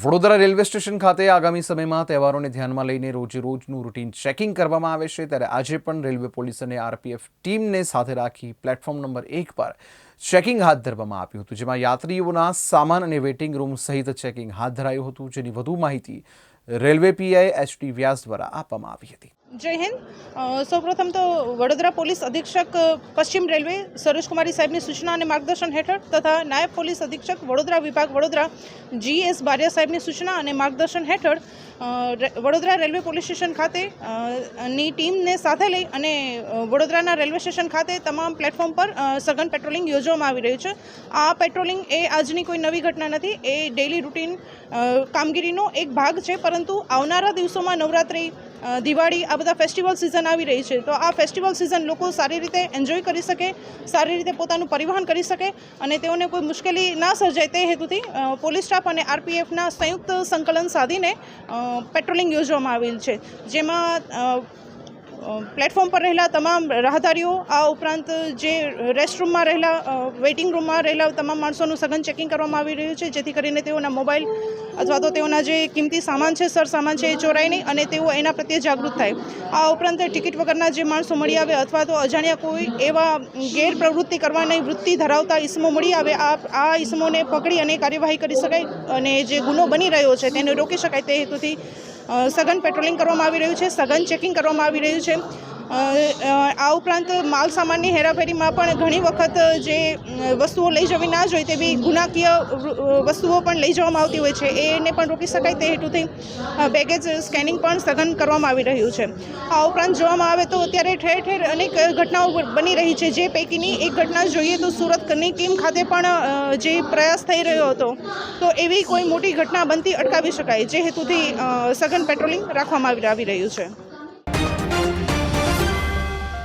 Vadodara railway station ખાતે આગામી સમયમાં તહેવારોને ધ્યાનમાં લઈને રોજે રોજનું રૂટીન ચેકિંગ કરવામાં આવે છે, ત્યારે આજે પણ રેલવે પોલીસ અને આરપીએફ ટીમને સાથે રાખી પ્લેટફોર્મ નંબર એક પર ચેકિંગ હાથ ધરવામાં આવ્યું હતું, જેમાં યાત્રીઓના સામાન અને વેઇટિંગ રૂમ સહિત ચેકિંગ હાથ ધરાયું હતું, જેની વધુ માહિતી રેલવે પીઆઈ એચટી વ્યાસ દ્વારા આપવામાં આવી હતી. જય હિન્દ. સૌપ્રથમ તો વડોદરા પોલીસ અધિક્ષક પશ્ચિમ રેલવે સરોજકુમારી સાહેબની સૂચના અને માર્ગદર્શન હેઠળ તથા નાયબ પોલીસ અધિક્ષક, વડોદરા વિભાગ, વડોદરા જી એસ બારિયા સાહેબની સૂચના અને માર્ગદર્શન હેઠળ વડોદરા રેલવે પોલીસ સ્ટેશન ખાતે ની ટીમને સાથે લઈ અને વડોદરાના રેલવે સ્ટેશન ખાતે તમામ પ્લેટફોર્મ પર સઘન પેટ્રોલિંગ યોજવામાં આવી રહ્યું છે. આ પેટ્રોલિંગ એ આજની કોઈ નવી ઘટના નથી, એ ડેઇલી રૂટીન કામગીરીનો એક ભાગ છે, પરંતુ આવનારા દિવસોમાં નવરાત્રિ દિવાળી આ બધા ફેસ્ટિવલ સિઝન આવી રહી છે. તો આ ફેસ્ટિવલ સિઝન લોકો સારી રીતે એન્જોય કરી શકે, સારી રીતે પોતાનું પરિવહન કરી શકે અને તેઓને કોઈ મુશ્કેલી ના સર્જાય તે હેતુથી પોલીસ સ્ટાફ અને આરપીએફના સંયુક્ત સંકલન સાધીને પેટ્રોલિંગ યોજવામાં આવેલ છે. જેમાં પ્લેટફોર્મ પર રહેલા તમામ રાહદારીઓ, આ ઉપરાંત જે રેસ્ટરૂમમાં રહેલા વેઇટિંગ રૂમમાં રહેલા તમામ માણસોનું સઘન ચેકિંગ કરવામાં આવી રહ્યું છે, જેથી કરીને તેઓના મોબાઈલ અથવા તો તેઓના જે કિંમતી સામાન છે સર સામાન છે, એ ચોરાય નહીં અને તેઓ એના પ્રત્યે જાગૃત થાય. આ ઉપરાંત ટિકિટ વગરના જે માણસો મળી આવે અથવા તો અજાણ્યા કોઈ એવા ગેરપ્રવૃત્તિ કરવાની વૃત્તિ ધરાવતા ઈસમો મળી આવે, આ આ ઈસમોને પકડી અને કાર્યવાહી કરી શકાય અને જે ગુનો બની રહ્યો છે, તેને રોકી શકાય તે હેતુથી સઘન પેટ્રોલિંગ કરવામાં આવી રહ્યું છે સઘન ચેકિંગ કરવામાં આવી રહ્યું છે. આ ઉપરાંત માલ સામાનની હેરાફેરીમાં પણ ઘણી વખત જે વસ્તુઓ લઈ જવી ના જોઈએ તેવી ગુનાકીય વસ્તુઓ પણ લઈ જવામાં આવતી હોય છે. એને પણ રોકી શકાય તે હેતુથી બેગેજ સ્કેનિંગ પણ સઘન કરવામાં આવી રહ્યું છે. આ ઉપરાંત જોવામાં આવે તો અત્યારે ઠેર ઠેર અનેક ઘટનાઓ બની રહી છે. જે પૈકીની એક ઘટના જોઈએ તો સુરતની ટીમ ખાતે પણ જે પ્રયાસ થઈ રહ્યો હતો, તો એવી કોઈ મોટી ઘટના બનતી અટકાવી શકાય, જે હેતુથી સઘન પેટ્રોલિંગ રાખવામાં આવી રહ્યું છે.